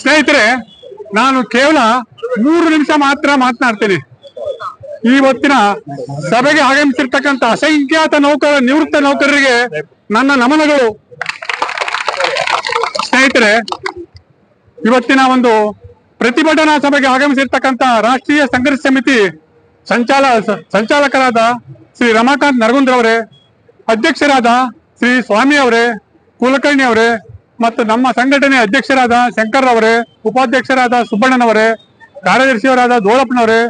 ಸ್ನೇಹಿತರೆ, ನಾನು ಕೇವಲ ಮೂರು ನಿಮಿಷ ಮಾತ್ರ ಮಾತನಾಡ್ತೇನೆ. ಇವತ್ತಿನ ಸಭೆಗೆ ಆಗಮಿಸಿರ್ತಕ್ಕಂಥ ಅಸಂಖ್ಯಾತ ನೌಕರ, ನಿವೃತ್ತ ನೌಕರರಿಗೆ ನನ್ನ ನಮನಗಳು. ಸ್ನೇಹಿತರೆ, ಇವತ್ತಿನ ಒಂದು ಪ್ರತಿಭಟನಾ ಸಭೆಗೆ ಆಗಮಿಸಿರ್ತಕ್ಕಂಥ ರಾಷ್ಟ್ರೀಯ ಸಂಘರ್ಷ ಸಮಿತಿ ಸಂಚಾಲ, ಸಂಚಾಲಕರಾದ ಶ್ರೀ ರಮಾಕಾಂತ್ ನರಗುಂದ್ರವರೇ, ಅಧ್ಯಕ್ಷರಾದ ಶ್ರೀ ಸ್ವಾಮಿ ಅವರೇ, ಕುಲಕರ್ಣಿ ಅವರೇ ಮತ್ತು ನಮ್ಮ ಸಂಘಟನೆ ಅಧ್ಯಕ್ಷರಾದ ಶಂಕರ್ ಅವರೇ ಉಪಾಧ್ಯಕ್ಷರಾದ ಸುಬ್ಬಣ್ಣನವರೇ, ಕಾರ್ಯದರ್ಶಿಯವರಾದ ದೋಳಪ್ಪನವರೇ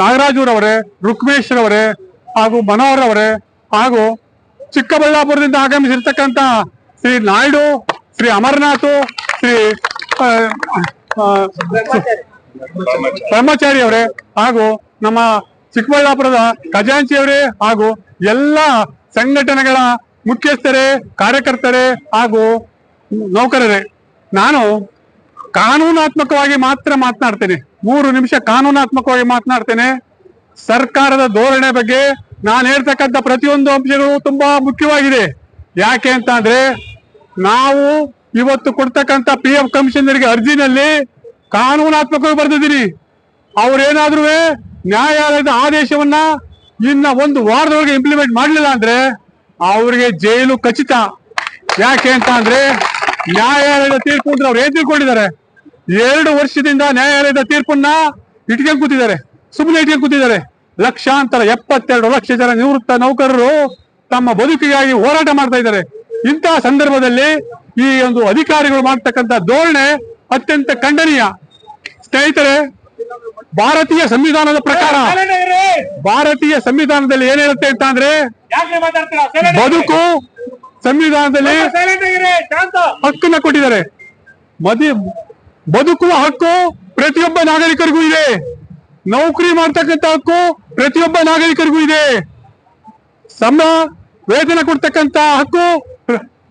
ನಾಗರಾಜುರವರೇ ರುಕ್ಮೇಶ್ವರ್ ಹಾಗೂ ಮನೋಹರ್ ಅವರೇ ಹಾಗೂ ಚಿಕ್ಕಬಳ್ಳಾಪುರದಿಂದ ಆಗಮಿಸಿರ್ತಕ್ಕಂಥ ಶ್ರೀ ನಾಯ್ಡು, ಶ್ರೀ ಅಮರನಾಥ್, ಶ್ರೀ ಬ್ರಹ್ಮಚಾರಿ ಅವರೇ ಹಾಗೂ ನಮ್ಮ ಚಿಕ್ಕಬಳ್ಳಾಪುರದ ಖಜಾಂಚಿಯವರೇ ಹಾಗೂ ಎಲ್ಲ ಸಂಘಟನೆಗಳ ಮುಖ್ಯಸ್ಥರೇ, ಕಾರ್ಯಕರ್ತರೇ ಹಾಗೂ ನೌಕರರೇ, ನಾನು ಕಾನೂನಾತ್ಮಕವಾಗಿ ಮಾತ್ರ ಮಾತನಾಡ್ತೇನೆ. ಮೂರು ನಿಮಿಷ ಕಾನೂನಾತ್ಮಕವಾಗಿ ಮಾತನಾಡ್ತೇನೆ. ಸರ್ಕಾರದ ಧೋರಣೆ ಬಗ್ಗೆ ನಾನು ಹೇಳ್ತಕ್ಕಂಥ ಪ್ರತಿಯೊಂದು ಅಂಶಗಳು ತುಂಬಾ ಮುಖ್ಯವಾಗಿದೆ. ಯಾಕೆ ಅಂತ ಅಂದ್ರೆ ನಾವು ಇವತ್ತು ಕೊಡ್ತಕ್ಕಂಥ ಪಿ ಎಫ್ ಕಮಿಷನರ್ಗೆ ಅರ್ಜಿನಲ್ಲಿ ಕಾನೂನಾತ್ಮಕವಾಗಿ ಬರೆದಿದ್ದೀನಿ. ಅವ್ರೇನಾದ್ರೂ ನ್ಯಾಯಾಲಯದ ಆದೇಶವನ್ನ ಇನ್ನ ಒಂದು ವಾರದೊಳಗೆ ಇಂಪ್ಲಿಮೆಂಟ್ ಮಾಡಲಿಲ್ಲ ಅಂದ್ರೆ ಅವ್ರಿಗೆ ಜೈಲು ಖಚಿತ. ಯಾಕೆ ಅಂತ ಅಂದ್ರೆ ನ್ಯಾಯಾಲಯದ ತೀರ್ಪು ಅಂದ್ರೆ ಅವ್ರು ಏನ್ ತಿಳ್ಕೊಂಡಿದ್ದಾರೆ ಎರಡು ವರ್ಷದಿಂದ ನ್ಯಾಯಾಲಯದ ತೀರ್ಪನ್ನ ಇಟ್ಕೊಂಡ್ ಕೂತಿದ್ದಾರೆ. ಸುಮ್ಮನೆ ಇಟ್ಕೊಂಡ್ ಕೂತಿದ್ದಾರೆ. ಲಕ್ಷಾಂತರ ಎಪ್ಪತ್ತೆರಡು ಲಕ್ಷ ಜನ ನಿವೃತ್ತ ನೌಕರರು ತಮ್ಮ ಬದುಕಿಗಾಗಿ ಹೋರಾಟ ಮಾಡ್ತಾ ಇದ್ದಾರೆ. ಇಂತಹ ಸಂದರ್ಭದಲ್ಲಿ ಈ ಒಂದು ಅಧಿಕಾರಿಗಳು ಮಾಡ್ತಕ್ಕಂಥ ಧೋರಣೆ ಅತ್ಯಂತ ಖಂಡನೀಯ. ಸ್ನೇಹಿತರೆ ಭಾರತೀಯ ಸಂವಿಧಾನದ ಪ್ರಕಾರ ಭಾರತೀಯ ಸಂವಿಧಾನದಲ್ಲಿ ಏನ್ ಹೇಳುತ್ತೆ ಅಂತ ಅಂದ್ರೆ ಬದುಕು ಸಂವಿಧಾನದಲ್ಲಿ ಹಕ್ಕನ್ನ ಕೊಟ್ಟಿದ್ದಾರೆ. ಮದಿ ಬದುಕುವ ಹಕ್ಕು ಪ್ರತಿಯೊಬ್ಬ ನಾಗರಿಕರಿಗೂ ಇದೆ. ನೌಕರಿ ಮಾಡ್ತಕ್ಕಂತ ಹಕ್ಕು ಪ್ರತಿಯೊಬ್ಬ ನಾಗರಿಕರಿಗೂ ಇದೆ. ಸಮ ವೇತನ ಕೊಡ್ತಕ್ಕಂತ ಹಕ್ಕು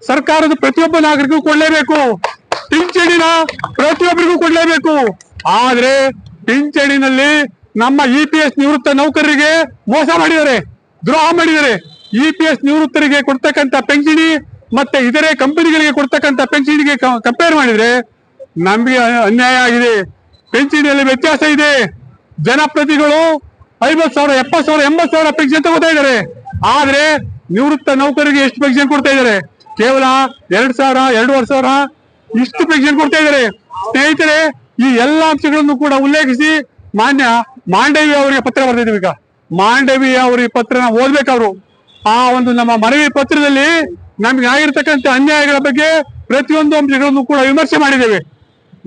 ಸರ್ಕಾರದ ಪ್ರತಿಯೊಬ್ಬ ನಾಗರಿಕರಿಗೂ ಕೊಡಲೇಬೇಕು. ಪಿಂಚಣಿನ ಪ್ರತಿಯೊಬ್ಬರಿಗೂ ಕೊಡಲೇಬೇಕು. ಆದ್ರೆ ಪಿಂಚಣಿನಲ್ಲಿ ನಮ್ಮ ಇ ಪಿ ಎಸ್ ನಿವೃತ್ತ ನೌಕರರಿಗೆ ಮೋಸ ಮಾಡಿದ್ದಾರೆ. ದ್ರೋಹ ಮಾಡಿದ್ದಾರೆ. ಇ ಪಿ ಎಸ್ ನಿವೃತ್ತರಿಗೆ ಕೊಡ್ತಕ್ಕಂತ ಪೆನ್ಷನ್ ಮತ್ತೆ ಇತರೆ ಕಂಪನಿಗಳಿಗೆ ಕೊಡ್ತಕ್ಕಂತ ಪೆನ್ಷನ್ಗೆ ಕಂಪೇರ್ ಮಾಡಿದ್ರೆ ನಮಗೆ ಅನ್ಯಾಯ ಆಗಿದೆ. ಪೆನ್ಷನಿಯಲ್ಲಿ ವ್ಯತ್ಯಾಸ ಇದೆ. ಜನಪ್ರತಿಗಳು ಐವತ್ ಸಾವಿರ ಎಪ್ಪತ್ ಸಾವಿರ ಎಂಬತ್ ಸಾವಿರ ಪೆನ್ಷನ್ ತಗೋತಾ ಇದ್ದಾರೆ. ಆದ್ರೆ ನಿವೃತ್ತ ನೌಕರಿಗೆ ಎಷ್ಟು ಪೆನ್ಷನ್ ಕೊಡ್ತಾ ಇದ್ದಾರೆ? ಕೇವಲ ಎರಡ್ ಸಾವಿರ, ಎರಡೂವರೆ ಸಾವಿರ ಇಷ್ಟು ಪೆನ್ಷನ್ ಕೊಡ್ತಾ ಇದ್ದಾರೆ. ಸ್ನೇಹಿತರೆ, ಈ ಎಲ್ಲಾ ಅಂಶಗಳನ್ನು ಕೂಡ ಉಲ್ಲೇಖಿಸಿ ಮಾನ್ಯ ಮಾಂಡವಿ ಅವರಿಗೆ ಪತ್ರ ಬರೆದಿದ್ದೀವಿ ಈಗ. ಮಾಂಡವಿ ಅವರು ಈ ಪತ್ರನ ಓದ್ಬೇಕವ್ರು ಆ ಒಂದು ನಮ್ಮ ಮನವಿ ಪತ್ರದಲ್ಲಿ ನಮ್ಗೆ ಆಗಿರ್ತಕ್ಕಂಥ ಅನ್ಯಾಯಗಳ ಬಗ್ಗೆ ಪ್ರತಿಯೊಂದು ಅಂಶಗಳನ್ನು ಕೂಡ ವಿಮರ್ಶೆ ಮಾಡಿದ್ದೇವೆ.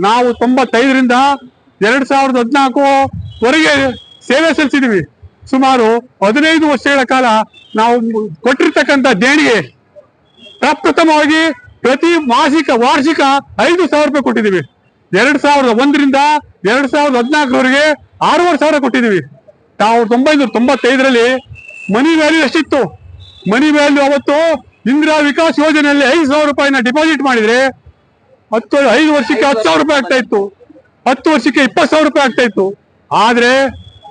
ನಾವು ತೊಂಬತ್ತೈದರಿಂದ ಎರಡ್ ಸಾವಿರದ ಹದಿನಾಲ್ಕು ವರೆಗೆ ಸೇವೆ ಸಲ್ಲಿಸಿದ್ದೀವಿ. ಸುಮಾರು ಹದಿನೈದು ವರ್ಷಗಳ ಕಾಲ ನಾವು ಕೊಟ್ಟಿರ್ತಕ್ಕಂಥ ದೇಣಿಗೆ ಪ್ರಪ್ರಥಮವಾಗಿ ಪ್ರತಿ ಮಾಸಿಕ, ವಾರ್ಷಿಕ ಐದು ಸಾವಿರ ರೂಪಾಯಿ ಕೊಟ್ಟಿದ್ದೀವಿ. ಎರಡ್ ಸಾವಿರದ ಒಂದರಿಂದ ಎರಡ್ ಸಾವಿರದ ಹದಿನಾಲ್ಕರವರೆಗೆ ಆರೂವರೆ ಸಾವಿರ ಕೊಟ್ಟಿದ್ದೀವಿ. ನಾವು ತೊಂಬೈನೂರ ತೊಂಬತ್ತೈದರಲ್ಲಿ ಮನಿ ವ್ಯಾಲ್ಯೂ ಎಷ್ಟಿತ್ತು? ಮನಿ ವ್ಯಾಲ್ಯೂ ಅವತ್ತು ಇಂದಿರಾ ವಿಕಾಸ್ ಯೋಜನೆಯಲ್ಲಿ ಐದು ಸಾವಿರ ರೂಪಾಯಿನ ಡಿಪಾಸಿಟ್ ಮಾಡಿದ್ರೆ ಹತ್ತು, ಐದು ವರ್ಷಕ್ಕೆ ಹತ್ತು ಸಾವಿರ ರೂಪಾಯಿ ಆಗ್ತಾ ಇತ್ತು. ಹತ್ತು ವರ್ಷಕ್ಕೆ ಇಪ್ಪತ್ತು ಸಾವಿರ ರೂಪಾಯಿ ಆಗ್ತಾ ಇತ್ತು. ಆದ್ರೆ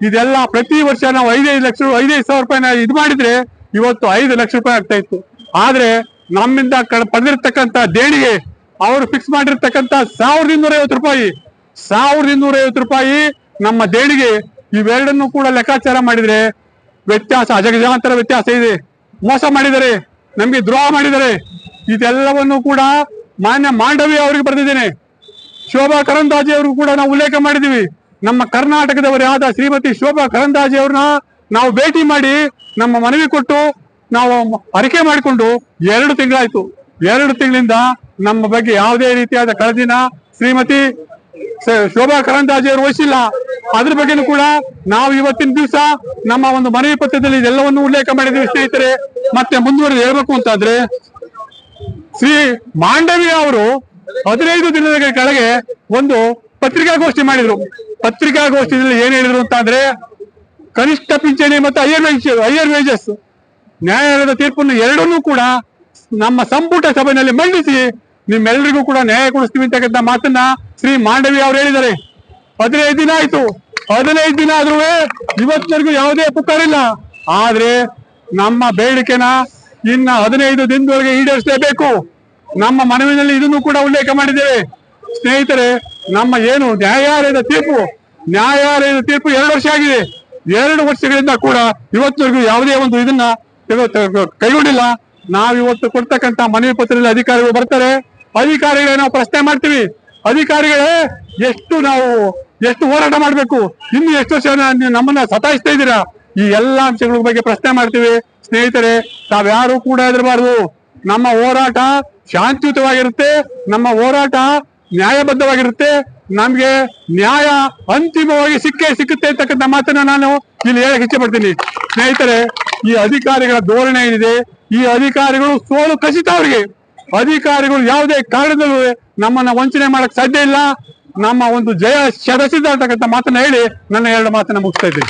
ಇದೆಲ್ಲ ಪ್ರತಿ ವರ್ಷ ನಾವು ಐದೈದು ಲಕ್ಷ, ಐದೈದು ಸಾವಿರ ರೂಪಾಯಿನ ಇದು ಮಾಡಿದ್ರೆ ಇವತ್ತು ಐದು ಲಕ್ಷ ರೂಪಾಯಿ ಆಗ್ತಾ ಇತ್ತು. ಆದ್ರೆ ನಮ್ಮಿಂದ ಪಡೆದಿರ್ತಕ್ಕಂಥ ದೇಣಿಗೆ, ಅವರು ಫಿಕ್ಸ್ ಮಾಡಿರ್ತಕ್ಕಂಥ ಸಾವಿರದ ಇನ್ನೂರ ಐವತ್ತು ರೂಪಾಯಿ ಸಾವಿರದ ಇನ್ನೂರ ಐವತ್ತು ರೂಪಾಯಿ ನಮ್ಮ ದೇಣಿಗೆ ಇವೆರಡನ್ನು ಕೂಡ ಲೆಕ್ಕಾಚಾರ ಮಾಡಿದ್ರೆ ವ್ಯತ್ಯಾಸ, ಅಜಗಜಾಂತರ ವ್ಯತ್ಯಾಸ ಇದೆ. ಮೋಸ ಮಾಡಿದ್ದಾರೆ, ನಮಗೆ ದ್ರೋಹ ಮಾಡಿದ್ದಾರೆ. ಇದೆಲ್ಲವನ್ನು ಕೂಡ ಮಾನ್ಯ ಮಾಂಡವಿ ಅವರಿಗೆ ಬರೆದಿದ್ದೇನೆ. ಶೋಭಾ ಕರಂದಾಜೆ ಅವ್ರಿಗೂ ಕೂಡ ನಾವು ಉಲ್ಲೇಖ ಮಾಡಿದ್ದೀವಿ. ನಮ್ಮ ಕರ್ನಾಟಕದವರೇ ಆದ ಶ್ರೀಮತಿ ಶೋಭಾ ಕರಂದಾಜೆ ಅವ್ರನ್ನ ನಾವು ಭೇಟಿ ಮಾಡಿ ನಮ್ಮ ಮನವಿ ಕೊಟ್ಟು ನಾವು ಅರಿಕೆ ಮಾಡಿಕೊಂಡು ಎರಡು ತಿಂಗಳಾಯ್ತು. ಎರಡು ತಿಂಗಳಿಂದ ನಮ್ಮ ಬಗ್ಗೆ ಯಾವುದೇ ರೀತಿಯಾದ ಕಳೆದಿನ ಶ್ರೀಮತಿ ಶೋಭಾ ಕರಂದಾಜೆ ಅವರು ವಹಿಸಿಲ್ಲ. ಅದ್ರ ಬಗ್ಗೆನೂ ಕೂಡ ನಾವು ಇವತ್ತಿನ ದಿವಸ ನಮ್ಮ ಒಂದು ಮನವಿ ಪತ್ರದಲ್ಲಿ ಇದೆಲ್ಲವನ್ನು ಉಲ್ಲೇಖ ಮಾಡಿದ್ದೀವಿ, ಸ್ನೇಹಿತರೆ. ಮತ್ತೆ ಮುಂದುವರೆದು ಹೇಳ್ಬೇಕು ಅಂತಾದ್ರೆ, ಶ್ರೀ ಮಾಂಡವಿ ಅವರು ಹದಿನೈದು ದಿನದ ಕೆಳಗೆ ಒಂದು ಪತ್ರಿಕಾಗೋಷ್ಠಿ ಮಾಡಿದ್ರು. ಪತ್ರಿಕಾಗೋಷ್ಠಿಯಲ್ಲಿ ಏನ್ ಹೇಳಿದ್ರು ಅಂತ ಅಂದ್ರೆ ಕನಿಷ್ಠ ಪಿಂಚಣಿ ಮತ್ತು ಹೈಯರ್ ವೇಜ್ ಹೈಯರ್ ವೇಜಸ್ ನ್ಯಾಯಾಲಯದ ತೀರ್ಪನ್ನು ಎರಡನ್ನೂ ಕೂಡ ನಮ್ಮ ಸಂಪುಟ ಸಭೆಯಲ್ಲಿ ಮಂಡಿಸಿ ನಿಮ್ಮೆಲ್ಲರಿಗೂ ಕೂಡ ನ್ಯಾಯ ಕೊಡಿಸ್ತೀವಿ ಅಂತಕ್ಕಂಥ ಮಾತನ್ನ ಶ್ರೀ ಮಾಂಡವಿ ಅವರು ಹೇಳಿದ್ದಾರೆ. ಹದಿನೈದು ದಿನ ಆಯ್ತು. ಹದಿನೈದು ದಿನ ಆದ್ರೂ ಇವತ್ತಿನವರೆಗೂ ಯಾವುದೇ ಪುಕಾರಿಲ್ಲ ಆದ್ರೆ ನಮ್ಮ ಬೇಡಿಕೆನ ಇನ್ನ ಹದಿನೈದು ದಿನದೊಳಗೆ ಈಡೇರಿಸಲೇಬೇಕು. ನಮ್ಮ ಮನವಿನಲ್ಲಿ ಇದನ್ನು ಕೂಡ ಉಲ್ಲೇಖ ಮಾಡಿದ್ದೇವೆ. ಸ್ನೇಹಿತರೆ, ನಮ್ಮ ಏನು ನ್ಯಾಯಾಲಯದ ತೀರ್ಪು? ನ್ಯಾಯಾಲಯದ ತೀರ್ಪು ಎರಡು ವರ್ಷ ಆಗಿದೆ. ಎರಡು ವರ್ಷಗಳಿಂದ ಕೂಡ ಇವತ್ತರೆಗೂ ಯಾವುದೇ ಒಂದು ಇದನ್ನ ಕೈಗೊಂಡಿಲ್ಲ. ನಾವು ಇವತ್ತು ಕೊಡ್ತಕ್ಕಂತ ಮನವಿ ಪತ್ರದಲ್ಲಿ ಅಧಿಕಾರಿಗಳು ಬರ್ತಾರೆ. ಅಧಿಕಾರಿಗಳೇ ನಾವು ಪ್ರಶ್ನೆ ಮಾಡ್ತೀವಿ. ಅಧಿಕಾರಿಗಳೇ, ಎಷ್ಟು ನಾವು ಎಷ್ಟು ಹೋರಾಟ ಮಾಡಬೇಕು? ಇನ್ನು ಎಷ್ಟು ವರ್ಷ ನಮ್ಮನ್ನ ಸತಾಯಿಸ್ತಾ ಇದ್ದೀರಾ? ಈ ಎಲ್ಲಾ ಅಂಶಗಳ ಬಗ್ಗೆ ಪ್ರಶ್ನೆ ಮಾಡ್ತೀವಿ. ಸ್ನೇಹಿತರೆ, ತಾವ್ಯಾರು ಕೂಡ ಹೆದರಬಾರದು. ನಮ್ಮ ಹೋರಾಟ ಶಾಂತಿಯುತವಾಗಿರುತ್ತೆ. ನಮ್ಮ ಹೋರಾಟ ನ್ಯಾಯಬದ್ಧವಾಗಿರುತ್ತೆ. ನಮ್ಗೆ ನ್ಯಾಯ ಅಂತಿಮವಾಗಿ ಸಿಕ್ಕೇ ಸಿಕ್ಕುತ್ತೆ ಅಂತಕ್ಕಂಥ ಮಾತನ್ನ ನಾನು ಇಲ್ಲಿ ಹೇಳಕ್ ಇಚ್ಛೆ ಪಡ್ತೀನಿ ಸ್ನೇಹಿತರೆ, ಈ ಅಧಿಕಾರಿಗಳ ಧೋರಣೆ ಏನಿದೆ? ಈ ಅಧಿಕಾರಿಗಳು ಸೋಲು ಖಚಿತ ಅವರಿಗೆ. ಅಧಿಕಾರಿಗಳು ಯಾವುದೇ ಕಾರಣದಲ್ಲೂ ನಮ್ಮನ್ನ ವಂಚನೆ ಮಾಡಕ್ ಸಾಧ್ಯ ಇಲ್ಲ. ನಮ್ಮ ಒಂದು ಜಯ ಅಂತಕ್ಕಂಥ ಮಾತನ್ನ ಹೇಳಿ ನನ್ನ ಎರಡು ಮಾತನ್ನ ಮುಗಿಸ್ತಾ ಇದ್ದೀನಿ.